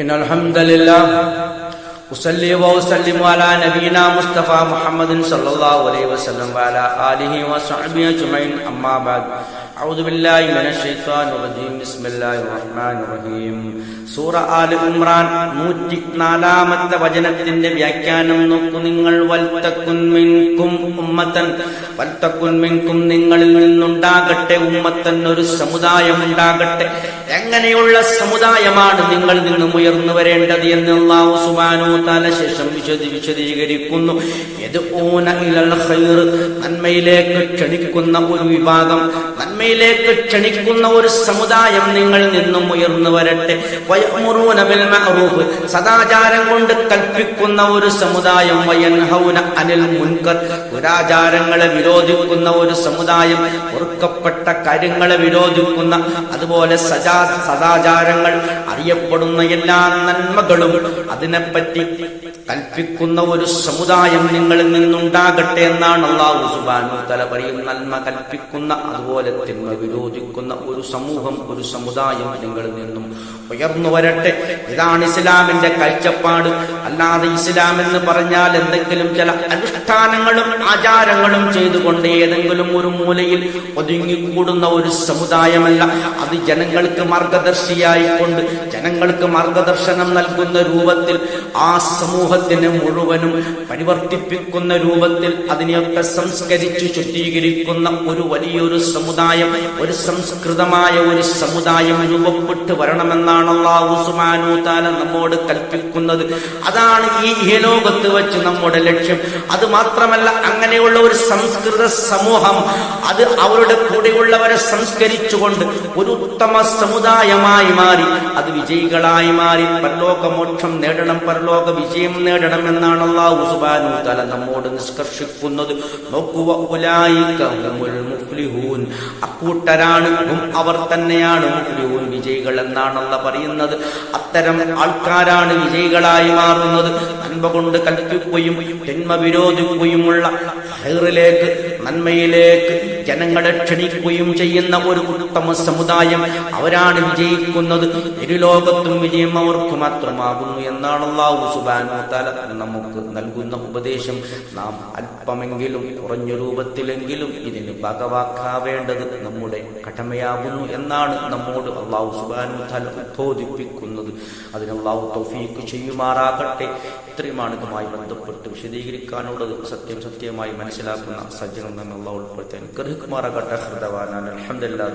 إن الحمد لله أصلي وأسلم على نبينا مصطفى محمد صلى الله عليه وسلم وعلى آله وصحبه أجمعين أما بعد أعوذ بالله من الشيطان الرجيم بسم الله الرحمن الرحيم സൂറ all Imran നൂറ്റി നാലാമത്തെ വചനത്തിന്റെ വ്യാഖ്യാനം നോക്കൂ നിങ്ങൾ വൽത്തക്കുൻ മിൻകും ഉമ്മത്തൻ വൽത്തക്കുൻ മിൻകും നിങ്ങളിൽ നിന്നുണ്ടാകട്ടെ ഉമ്മത്തൻ ഒരു സമുദായം ഉണ്ടാകട്ടെ എങ്ങനെയുള്ള സമുദായമാണ് നിങ്ങൾ നിന്നും ഉയർന്നു വരേണ്ടത് എന്ന് അള്ളാഹു സുബാനു താല ശേഷം വിശദി വിശദീകരിക്കുന്നു നന്മയിലേക്ക് ക്ഷണിക്കുന്ന ഒരു വിഭാഗം നന്മയിലേക്ക് ക്ഷണിക്കുന്ന ഒരു സമുദായം നിങ്ങൾ നിന്നും ഉയർന്നു വരട്ടെ. സദാചാരം കൊണ്ട് കൽപ്പിക്കുന്ന ഒരു സമുദായം വയൻഹൗന അനിൽ മുൻകർ. ദുരാചാരങ്ങളെ വിരോധിക്കുന്ന ഒരു സമുദായം ഒറുക്കപ്പെട്ട കാര്യങ്ങളെ വിരോധിക്കുന്ന അതുപോലെ സജാ സദാചാരങ്ങൾ അറിയപ്പെടുന്ന എല്ലാ നന്മകളും അതിനെപ്പറ്റി കൽപ്പിക്കുന്ന ഒരു സമുദായം നിങ്ങളിൽ നിന്നുണ്ടാകട്ടെ എന്നാണ് അള്ളാഹു സുബാനു തല പറയും. നന്മ കൽപ്പിക്കുന്ന അതുപോലെ തിന്മ വിരോധിക്കുന്ന ഒരു സമൂഹം ഒരു സമുദായം നിങ്ങളിൽ നിന്നും ഉയർന്നു വരട്ടെ. ഇതാണ് ഇസ്ലാമിന്റെ കാഴ്ചപ്പാട്. അല്ലാതെ ഇസ്ലാം എന്ന് പറഞ്ഞാൽ എന്തെങ്കിലും ചില അനുഷ്ഠാനങ്ങളും ആചാരങ്ങളും ചെയ്തുകൊണ്ട് ഏതെങ്കിലും ഒരു മൂലയിൽ ഒതുങ്ങിക്കൂടുന്ന ഒരു സമുദായമല്ല. അത് ജനങ്ങൾക്ക് മാർഗദർശിയായിക്കൊണ്ട് ജനങ്ങൾക്ക് മാർഗദർശനം നൽകുന്ന രൂപത്തിൽ ആ സമൂഹത്തിന് മുഴുവനും പരിവർത്തിപ്പിക്കുന്ന രൂപത്തിൽ അതിനെയൊക്കെ സംസ്കരിച്ചു ശുദ്ധീകരിക്കുന്ന ഒരു വലിയൊരു സമുദായം ഒരു സംസ്കൃതമായ ഒരു സമുദായം രൂപപ്പെട്ട് വരണമെന്നാണ് അള്ളാഹു താല നമ്മോട് കൽപ്പിക്കുന്നത്. അതാണ് ഈ ലോകത്ത് വെച്ച് നമ്മുടെ ലക്ഷ്യം. അത് മാത്രമല്ല അങ്ങനെയുള്ള ഒരു സംസ്കൃത സമൂഹം അത് അവരുടെ കൂടെയുള്ളവരെ സംസ്കരിച്ചുകൊണ്ട് ഒരു ഉത്തമ സമുദായമായി മാറി അത് വിജയികളായി മാറി പരലോകമോക്ഷം നേടണം പരലോക വിജയം നേടണം എന്നാണ് അള്ളാഹു സുബാനു തല നമ്മോട് നിഷ്കർഷിക്കുന്നത്. അക്കൂട്ടരാണ് അവർ തന്നെയാണ് മുഫ്ലിഹൂൻ. വിജയികൾ എന്നാണല്ല പറയുന്നത്. അത്തരം ആൾക്കാരാണ് വിജയികളായി മാറുന്നത്. നന്മ കൊണ്ട് കൽപ്പിക്കുകയും തിന്മ വിരോധിക്കുകയുമുള്ള ഹൈറിലേക്ക് നന്മയിലേക്ക് ജനങ്ങളെ ക്ഷണിക്കുകയും ചെയ്യുന്ന ഒരു ഉത്തമ സമുദായം അവരാണ് വിജയിക്കുന്നത്. ഇരുലോകത്തും വിജയം അവർക്ക് മാത്രമാകുന്നു എന്നാണ് അള്ളാഹു സുബാനു തല നമുക്ക് നൽകുന്ന ഉപദേശം. നാം അല്പമെങ്കിലും കുറഞ്ഞ രൂപത്തിലെങ്കിലും ഇതിന് ഭഗവാക്കാവേണ്ടത് നമ്മുടെ കടമയാകുന്നു എന്നാണ് നമ്മോട് അള്ളാഹു സുബാനു തല ഉദ്ബോധിപ്പിക്കുന്നത് അതിന് തൗഫീക്ക് ചെയ്യുമാറാകട്ടെ. ഇത്രയുമാണ് ഇതുമായി ബന്ധപ്പെട്ട് വിശദീകരിക്കാനുള്ളത് സത്യം സത്യമായി മനസ്സിലാക്കുന്ന സജ്ജനം തന്നെ ഉൾപ്പെടുത്താൻ കൃഹിക്കുമാറാകട്ടെ ഹൃദവാനാൻ അലഹദില്ലാ